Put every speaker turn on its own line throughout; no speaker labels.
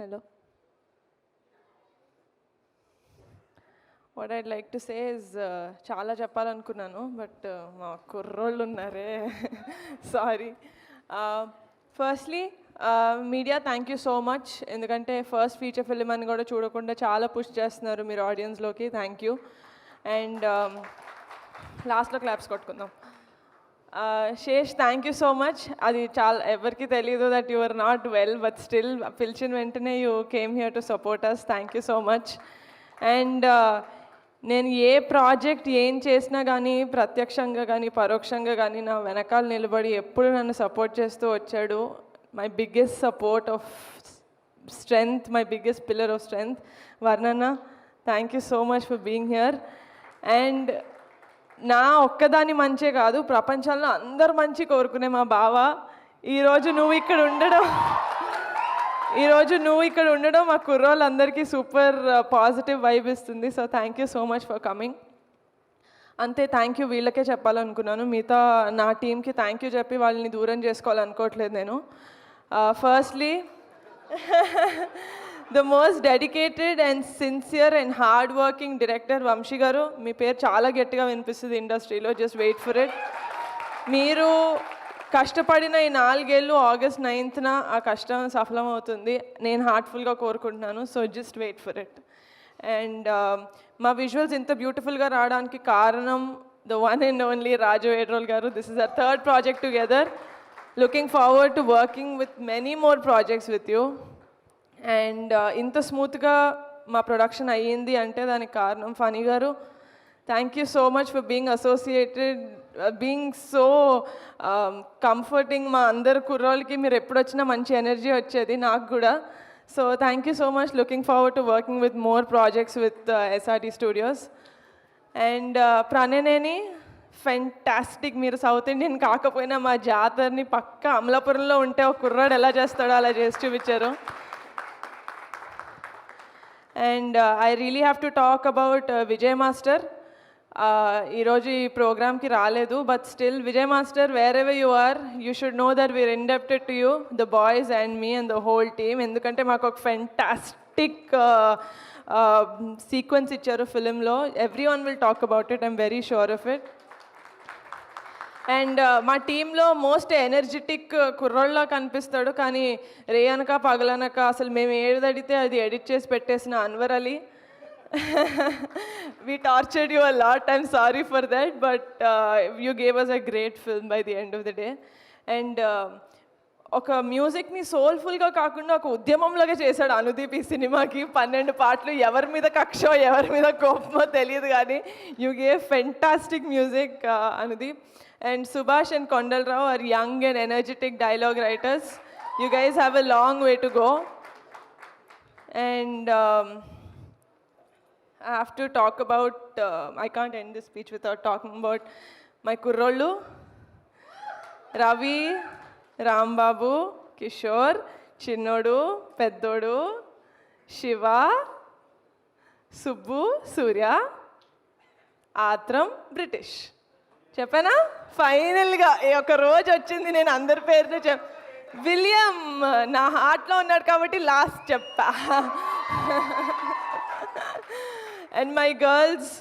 Hello what I'd like to say is చాలా చెప్పాలనుకున్నాను but uh, మా కుర్రోళ్ళు ఉన్నారే. Sorry firstly media thank you so much ఎందుకంటే ఫస్ట్ ఫీచర్ ఫిలిం అని కూడా చూడకుండా చాలా పుష్ చేస్తున్నారు మీరు ఆడియన్స్లోకి థ్యాంక్ యూ అండ్ లాస్ట్లో claps కొట్టుకుందాం. Sesh thank you so much అది చాలా ఎవరికి తెలియదు that you are not well but still పిలిచిన వెంటనే you came here to support us thank you so much and నేను ఏ ప్రాజెక్ట్ ఏం చేసినా కానీ ప్రత్యక్షంగా కానీ పరోక్షంగా కానీ నా వెనకాల నిలబడి ఎప్పుడు నన్ను సపోర్ట్ చేస్తూ వచ్చాడు. My biggest support of strength my biggest pillar of strength వర్ణన్న thank you so much for being here and నా ఒక్కదాని మంచే కాదు ప్రపంచంలో అందరు మంచి కోరుకునే మా బావ. ఈరోజు నువ్వు ఇక్కడ ఉండడం ఈరోజు నువ్వు ఇక్కడ ఉండడం మా కుర్రోళ్ళందరికీ సూపర్ పాజిటివ్ వైబ్ ఇస్తుంది. So thank you so much for coming అంతే థ్యాంక్ యూ వీళ్ళకే చెప్పాలనుకున్నాను. మిగతా నా టీంకి థ్యాంక్ యూ చెప్పి వాళ్ళని దూరం చేసుకోవాలనుకోవట్లేదు నేను. Firstly the most dedicated and sincere and hard working director Vamsi garu. మీ పేరు చాలా గట్టిగా వినిపిస్తుంది ఇండస్ట్రీలో. జస్ట్ వెయిట్ ఫర్ ఇట్ మీరు కష్టపడిన ఈ నాలుగేళ్ళు ఆగస్ట్ నైన్త్న ఆ కష్టం సఫలమవుతుంది. నేను హార్ట్ఫుల్గా కోరుకుంటున్నాను. So just wait for it and మా విజువల్స్ ఇంత బ్యూటిఫుల్గా రావడానికి కారణం the one and only Raju Edurolu garu. This is our third project together looking forward to working with many more projects with you and uh, ఇంత స్మూత్గా మా production అయ్యింది అంటే దానికి కారణం Phani garu. Thank you so much for being associated being so comforting మా అందరు కుర్రోళ్ళకి. మీరు ఎప్పుడు వచ్చినా మంచి ఎనర్జీ వచ్చేది నాకు కూడా. So thank you so much looking forward to working with more projects with SRT studios and ప్రణనేని fantastic మీరు సౌత్ ఇండియన్ కాకపోయినా మా జాతరని పక్క అమలాపురంలో ఉంటే ఒక కుర్రాడు ఎలా చేస్తాడో అలా చేసి చూపించారు. And I really have to talk about Vijay master ఈరోజు ఈ ప్రోగ్రామ్కి రాలేదు but still Vijay master wherever you are you should know that we're indebted to you the boys and me and the whole team ఎందుకంటే మాకు ఒక fantastic sequence ఇచ్చారు ఫిలింలో. Everyone will talk about it I'm very sure of it and uh, మా టీంలో most energetic కుర్రోళ్ళ కనిపిస్తాడు. కానీ రేయనక పగలనక అసలు మేము ఏదడితే అది ఎడిట్ చేసి పెట్టేసిన Anwar Ali. We tortured you a lot I'm sorry for that but you gave us a great film by the end of the day and ఒక మ్యూజిక్ని సోల్ఫుల్గా కాకుండా ఒక ఉద్యమంలాగా చేశాడు అనుదీప్ ఈ సినిమాకి. పన్నెండు పాటలు ఎవరి మీద కక్షో ఎవరి మీద కోపమో తెలియదు కానీ you gave fantastic music Anudeep. And Subhash and Kondalarao are young and energetic dialogue writers you guys have a long way to go and I have to talk about, uh, I can't end this speech without talking about my Ravi Rambabu Kishore చిన్నోడు పెద్దోడు శివ సుబ్బు సూర్య ఆత్రం British చెప్పానా? ఫైనల్గా ఈ ఒక రోజు వచ్చింది నేను అందరి పేరుతో చెప్ విలియం నా హార్ట్లో ఉన్నాడు కాబట్టి లాస్ట్ చెప్పా. And my girls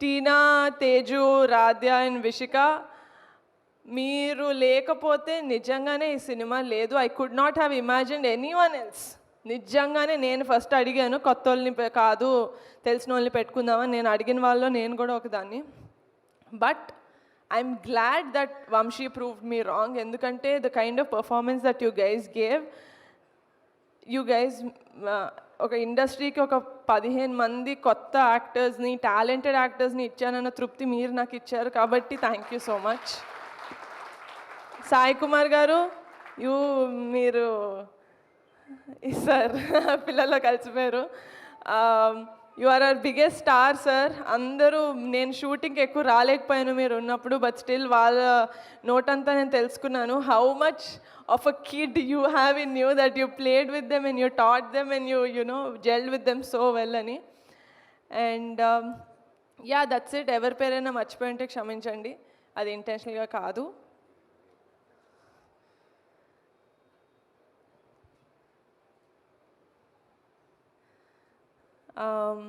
Teena Teju Radhya and Vishika మీరు లేకపోతే నిజంగానే ఈ సినిమా లేదు. I could not have imagine anyone else నిజంగానే నేను ఫస్ట్ అడిగాను కొత్త వాళ్ళని కాదు తెలిసిన వాళ్ళని పెట్టుకుందామని. నేను అడిగిన వాళ్ళలో నేను కూడా ఒకదాన్ని. But I'm glad that Vamshi proved me wrong ఎందుకంటే the kind of performance that you guys gave you guys ఒక ఇండస్ట్రీకి ఒక పదిహేను మంది కొత్త యాక్టర్స్ని టాలెంటెడ్ యాక్టర్స్ని ఇచ్చానన్న తృప్తి మీరు నాకు ఇచ్చారు కాబట్టి thank you so much Sai Kumar గారు యూ మీరు సార్ పిల్లల్లో కలిసిపోయారు. Um, you are our biggest star sir అందరూ నేను షూటింగ్కి ఎక్కువ రాలేకపోయాను మీరు ఉన్నప్పుడు బట్ స్టిల్ వాళ్ళ నోటంతా నేను తెలుసుకున్నాను. How much of a kid you have in you that you played with them and you taught them and you you know gelled with them so well అని. అండ్ యా దట్స్ ఇట్ ఎవరి పేరైనా మర్చిపోయి ఉంటే క్షమించండి. అది ఇంటెన్షనల్గా కాదు. Um,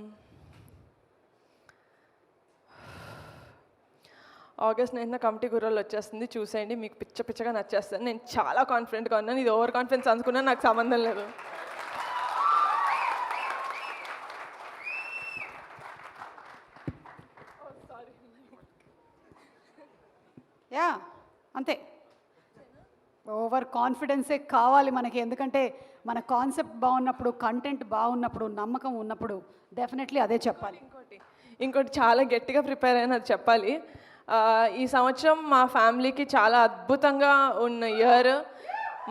August ninth committee గుర్రాలు వచ్చేస్తుంది. చూసేయండి. మీకు పిచ్చ పిచ్చగా నచ్చేస్తుంది. నేను చాలా కాన్ఫిడెంట్గా ఉన్నాను. ఇది ఓవర్ కాన్ఫిడెన్స్ అనుకున్నా నాకు సంబంధం లేదు
యా అంతే ఓవర్ కాన్ఫిడెన్సే కావాలి మనకి. ఎందుకంటే మన కాన్సెప్ట్ బాగున్నప్పుడు కంటెంట్ బాగున్నప్పుడు నమ్మకం ఉన్నప్పుడు డెఫినెట్లీ అదే చెప్పాలి.
ఇంకోటి ఇంకోటి చాలా గట్టిగా ప్రిపేర్ అయినది చెప్పాలి. ఈ సంవత్సరం మా ఫ్యామిలీకి చాలా అద్భుతంగా ఉన్న ఇయర్.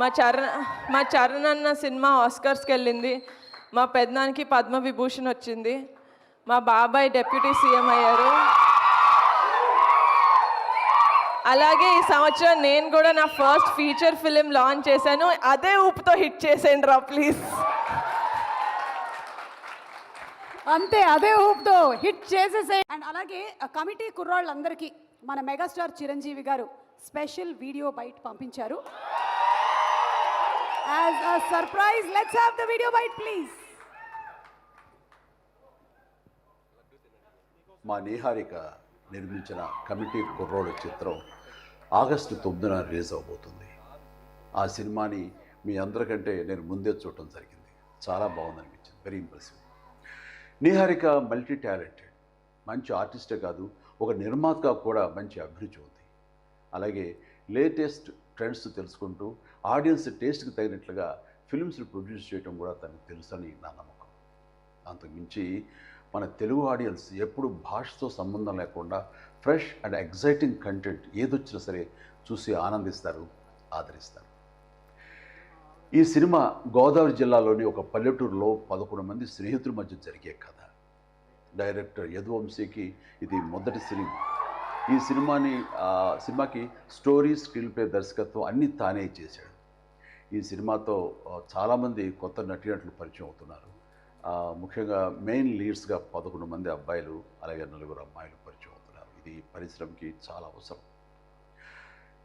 మా చరణ్ మా చరణ్ అన్న సినిమా ఆస్కర్స్కి వెళ్ళింది మా పెద్దనానికి పద్మ విభూషణ్ వచ్చింది. మా బాబాయ్ డెప్యూటీ సీఎం అయ్యారు. అలాగే ఈ సంవత్సరం నేను కూడా నా ఫస్ట్ ఫీచర్ ఫిలిం లాంచ్ చేశాను. అదే ఊపుతో హిట్ చేసేయండి రా ప్లీజ్
అంతే అదే ఊపుతో హిట్ చేసేసే అండ్ అలాగే ఆ కమిటీ కుర్రాళ్ళందరికీ మన మెగాస్టార్ చిరంజీవి గారు స్పెషల్ వీడియో బైట్ పంపించారు. As a surprise let's have the video byte please
మా నీహారిక నిర్మించిన కమిటీ కుర్రోడు చిత్రం ఆగస్టు తొమ్మిదిన రిలీజ్ అవబోతుంది. ఆ సినిమాని మీ అందరికంటే నేను ముందే చూడటం జరిగింది. చాలా బాగుంది అనిపించింది very impressive Niharika multi talented మంచి ఆర్టిస్టే కాదు ఒక నిర్మాతగా కూడా మంచి అభిరుచి ఉంది. అలాగే లేటెస్ట్ ట్రెండ్స్ తెలుసుకుంటూ ఆడియన్స్ టేస్ట్కి తగినట్లుగా ఫిల్మ్స్ని ప్రొడ్యూస్ చేయడం కూడా తనకు తెలుసని నా నమ్మకం. అంతకుమించి మన తెలుగు ఆడియన్స్ ఎప్పుడు భాషతో సంబంధం లేకుండా ఫ్రెష్ అండ్ ఎగ్జైటింగ్ కంటెంట్ ఏదొచ్చినా సరే చూసి ఆనందిస్తారు ఆదరిస్తారు. ఈ సినిమా గోదావరి జిల్లాలోని ఒక పల్లెటూరులో పదకొండు మంది స్నేహితుల మధ్య జరిగే కథ. డైరెక్టర్ యదువంశీకి ఇది మొదటి సినిమా. ఈ సినిమాని సినిమాకి స్టోరీ స్క్రీన్ ప్లే దర్శకత్వం అన్నీ తానే చేశాడు. ఈ సినిమాతో చాలామంది కొత్త నటీనటులు పరిచయం అవుతున్నారు. ముఖ్యంగా మెయిన్ లీడ్స్గా పదకొండు మంది అబ్బాయిలు అలాగే నలుగురు అమ్మాయిలు పరిచయం అవుతున్నారు ఇది పరిశ్రమకి చాలా అవసరం.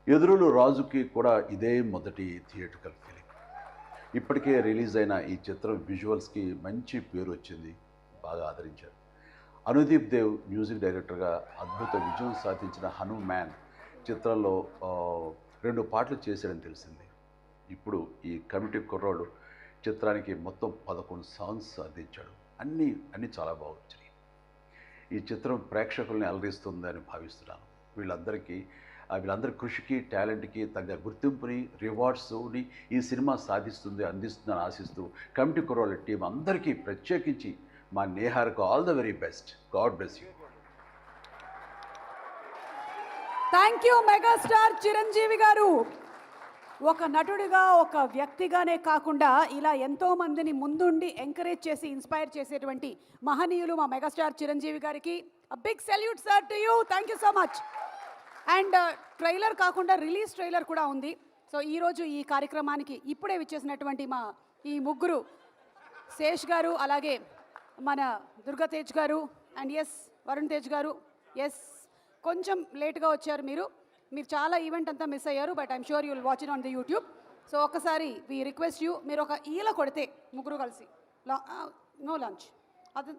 ఎదురులు రాజుకి కూడా ఇదే మొదటి థియేటికల్ ఫిలిం ఇప్పటికే రిలీజ్ అయిన ఈ చిత్రం విజువల్స్కి మంచి పేరు వచ్చింది బాగా ఆదరించారు. అనుదీప్ దేవ్ మ్యూజిక్ డైరెక్టర్గా అద్భుత విజయం సాధించిన హనుమాన్ చిత్రంలో రెండు పాటలు చేశాడని తెలిసింది. ఇప్పుడు ఈ కమిటీ కుర్రాడు చిత్రానికి మొత్తం పదకొండు సాంగ్స్ అందించాడు. అన్నీ అన్నీ చాలా బాగా వచ్చినాయి ఈ చిత్రం ప్రేక్షకుల్ని అలరిస్తుందని భావిస్తున్నాను. వీళ్ళందరికీ వీళ్ళందరి కృషికి టాలెంట్కి తగ్గ గుర్తింపుని రివార్డ్స్ని ఈ సినిమా సాధిస్తుంది అందిస్తుందని ఆశిస్తూ కమిటీ కుర్రోళ్ళ టీం అందరికీ ప్రత్యేకించి మా నేహార్కు all the very best. God bless you.
Thank you megastar Chiranjeevi గారు. ఒక నటుడిగా ఒక వ్యక్తిగానే కాకుండా ఇలా ఎంతో మందిని ముందుండి ఎంకరేజ్ చేసి ఇన్స్పైర్ చేసేటువంటి మహనీయులు మా మెగాస్టార్ చిరంజీవి గారికి big salute sir to you thank you so much and trailer కాకుండా రిలీజ్ ట్రైలర్ కూడా ఉంది. సో ఈరోజు ఈ కార్యక్రమానికి ఇప్పుడే విచ్చేసినటువంటి మా ఈ ముగ్గురు శేష్ గారు అలాగే మన దుర్గాతేజ్ గారు అండ్ ఎస్ వరుణ్ తేజ్ గారు. ఎస్ కొంచెం లేట్గా వచ్చారు మీరు. మీరు చాలా ఈవెంట్ అంతా మిస్ అయ్యారు but I'm sure you will watch it on the YouTube so ఒక్కసారి వి రిక్వెస్ట్ యూ మీరు ఒక ఈల కొడితే ముగ్గురు కలిసి. నో లంచ్ అది